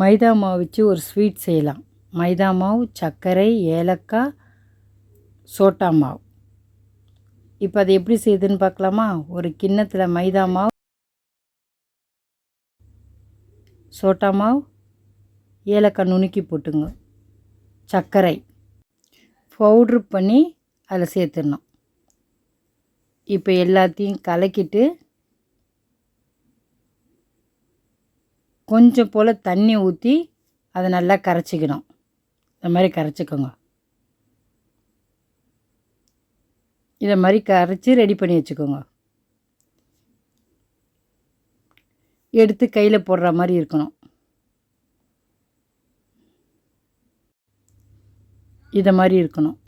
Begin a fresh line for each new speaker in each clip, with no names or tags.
மைதா மாவு வச்சு ஒரு ஸ்வீட் செய்யலாம். மைதா மாவு சர்க்கரை ஏலக்காய் சோட்டா மாவு. இப்போ அது எப்படி செய்யுதுன்னு பார்க்கலாமா? ஒரு கிண்ணத்தில் மைதா மாவு சோட்டா மாவு ஏலக்காய் நுணுக்கி போட்டுங்க. சர்க்கரை பவுட்ரு பண்ணி அதில் சேர்த்துடணும். இப்போ எல்லாத்தையும் கலக்கிட்டு கொஞ்சம் போல் தண்ணி ஊற்றி அதை நல்லா கரைச்சிக்கணும். இந்த மாதிரி கரைச்சிக்கோங்க. இதை மாதிரி கரைச்சி ரெடி பண்ணி வச்சுக்கோங்க. எடுத்து கையில் போடுற மாதிரி இருக்கணும். இதை மாதிரி இருக்கணும்.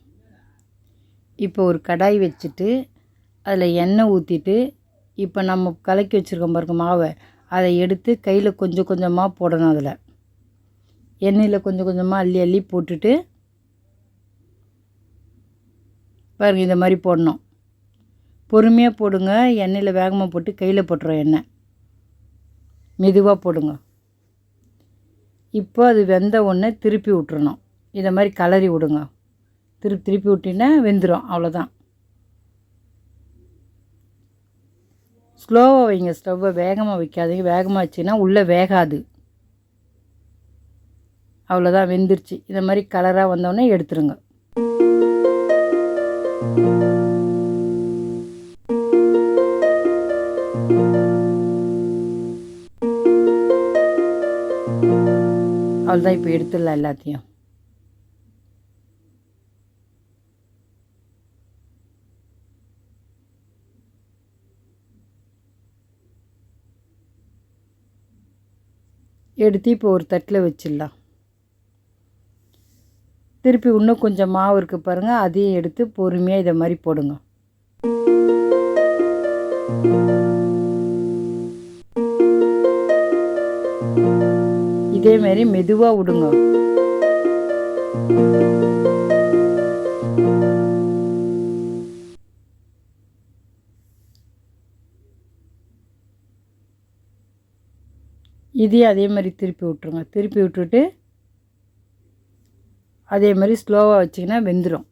இப்போ ஒரு கடாய் வச்சுட்டு அதில் எண்ணெய் ஊற்றிட்டு இப்போ நம்ம கலக்கி வச்சுருக்கோம் பாருங்க மாவை. அதை எடுத்து கையில் கொஞ்சம் கொஞ்சமாக போடணும் அதில். எண்ணெயில் கொஞ்சம் கொஞ்சமாக அள்ளி அள்ளி போட்டுட்டு பாருங்க இந்த மாதிரி போடணும். பொறுமையாக போடுங்க. எண்ணெயில் வேகமாக போட்டு கையில் போட்டுரும் எண்ணெய். மெதுவாக போடுங்க. இப்போ அது வெந்த உடனே திருப்பி விட்டுறணும். இதை மாதிரி கலரி விடுங்க. திருப்பி திருப்பி விட்டிங்கன்னா வெந்துடும் அவ்வளோதான் ஸ்லோவாக வைங்க ஸ்டவ்வை வேகமாக வைக்காதீங்க. வேகமாக வச்சிங்கன்னா உள்ளே வேகாது. அவ்வளோதான் வெந்துருச்சு. இந்த மாதிரி கலராக வந்தோடனே எடுத்துருங்க. அவ்வளோதான் இப்போ எடுத்துடலாம் எல்லாத்தையும். எடுத்து இப்போ ஒரு தட்டில் வச்சிடலாம். திருப்பி இன்னும் கொஞ்சம் மாவு இருக்குது பாருங்கள் அதையும் எடுத்து பொறுமையாக இதை மாதிரி போடுங்க. இதே மாதிரி மெதுவாக விடுங்க இதையும் அதே மாதிரி திருப்பி விட்ருங்க திருப்பி விட்டுட்டு அதே மாதிரி ஸ்லோவாக வச்சிங்கன்னா வெந்துடும்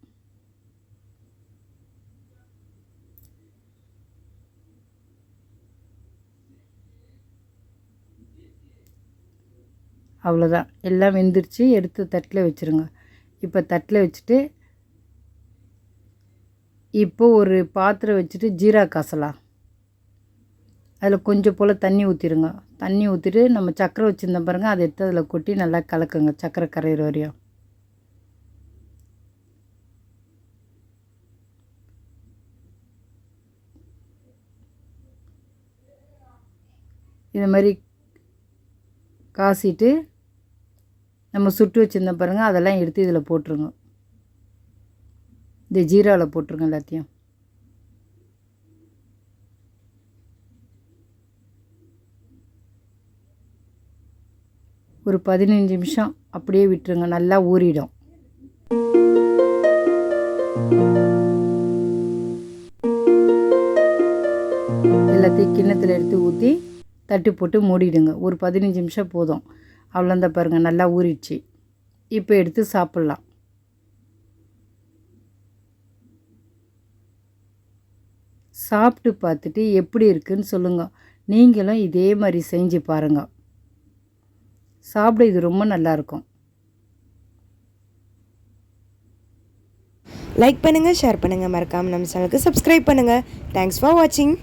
அவ்வளோதான் எல்லாம் வெந்துருச்சு. எடுத்து தட்டில் வச்சுருங்க. இப்போ தட்டில் வச்சுட்டு இப்போ ஒரு பாத்திரம் வச்சுட்டு ஜீரா காசலாம். அதில் கொஞ்சம் போல் தண்ணி ஊற்றிடுங்க தண்ணி ஊற்றிட்டு நம்ம சக்கரை வச்சுருந்தோம் பாருங்கள் அதை எடுத்து அதில் கொட்டி நல்லா கலக்குங்க சக்கரை கரையிற வரையும். இது மாதிரி காசிட்டு நம்ம சுட்டு வச்சுருந்தோம் பாருங்கள் அதெல்லாம் எடுத்து இதில் போட்டுருங்க. இந்த ஜீராவில் போட்டுருங்க எல்லாத்தையும். ஒரு பதினஞ்சு நிமிஷம் அப்படியே விட்டுருங்க நல்லா ஊறிடும். எல்லாத்தையும் கிண்ணத்தில் எடுத்து ஊற்றி தட்டு போட்டு மூடிடுங்க. ஒரு பதினஞ்சு நிமிஷம் போதும். அவ்வளோந்தான் பாருங்கள் நல்லா ஊறிடுச்சு. இப்போ எடுத்து சாப்பிட்லாம். சாப்பிட்டு பார்த்துட்டு எப்படி இருக்குன்னு சொல்லுங்கள் நீங்களும் இதே மாதிரி செஞ்சு பாருங்கள் சாப்பிட இது ரொம்ப நல்லாயிருக்கும்.
லைக் பண்ணுங்கள் ஷேர் பண்ணுங்கள் மறக்காமல் நம்ம சேனலுக்கு சப்ஸ்கிரைப் பண்ணுங்கள் தேங்க்ஸ் ஃபார் வாட்சிங்